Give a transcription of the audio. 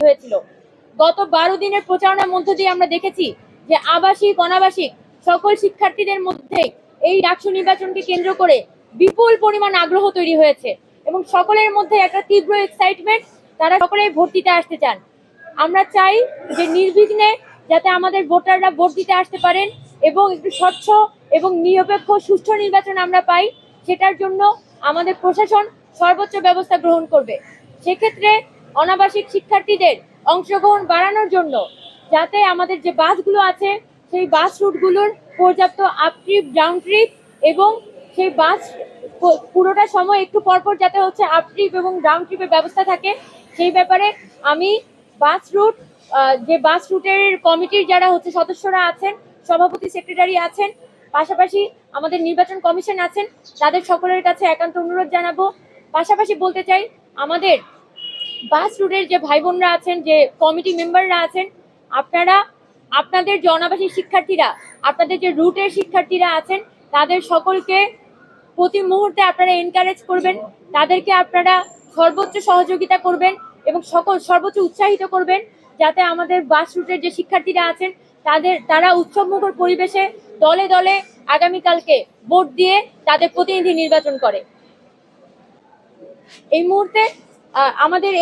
হয়েছিল। গত বারো দিনের প্রচারণার মধ্য দিয়ে আমরা দেখেছি যে আবাসিক, অনাবাসিক সকল শিক্ষার্থীদের মধ্যে এই ডাকসু নির্বাচনকে কেন্দ্র করে বিপুল পরিমাণ আগ্রহ তৈরি হয়েছে এবং সকলের মধ্যে একটা তীব্র এক্সাইটমেন্ট তারা সকলে ভোট দিতে আসতে চান। আমরা চাই যে নির্বিঘ্নে যাতে আমাদের ভোটাররা ভোট দিতে আসতে পারেন এবং একটু স্বচ্ছ এবং নিরপেক্ষ, সুষ্ঠু নির্বাচন আমরা পাই, সেটার জন্য আমাদের প্রশাসন সর্বোচ্চ ব্যবস্থা গ্রহণ করবে। সেক্ষেত্রে অনাবাসিক শিক্ষার্থীদের অংশগ্রহণ বাড়ানোর জন্য, যাতে আমাদের যে বাসগুলো আছে, সেই বাস রুটগুলোর পর্যাপ্ত আপ ট্রিপ ডাউন ট্রিপ এবং সেই বাস পুরোটা সময় একটু পরপর যাতে হচ্ছে আপ ট্রিপ এবং ডাউন ট্রিপের ব্যবস্থা থাকে। সেই ব্যাপারে আমি বাস রুট যে বাস রুটের কমিটির যারা হচ্ছে সদস্যরা আছেন, সভাপতি সেক্রেটারি আছেন, পাশাপাশি আমাদের নির্বাচন কমিশন আছেন, তাদের সকলের কাছে একান্ত অনুরোধ জানাব। পাশাপাশি বলতে চাই, আমাদের বাস রুটের যে ভাই বোনরা আছেন, যে কমিটি মেম্বাররা আছেন, আপনারা, আপনাদের যে অনাবাসিক শিক্ষার্থীরা, আপনাদের যে রুটের শিক্ষার্থীরা আছেন, তাদের সকলকে প্রতি মুহূর্তে আপনারা এনকারেজ করবেন, তাদেরকে আপনারা সর্বোচ্চ সহযোগিতা করবেন এবং সকল, সর্বোচ্চ উৎসাহিত করবেন যাতে আমাদের বাস রুটের যে শিক্ষার্থীরা আছেন, তাদের, তারা উৎসবমুখর পরিবেশে দলে দলে আগামীকালকে ভোট দিয়ে তাদের প্রতিনিধি নির্বাচন করে। এই মুহূর্তে আমাদের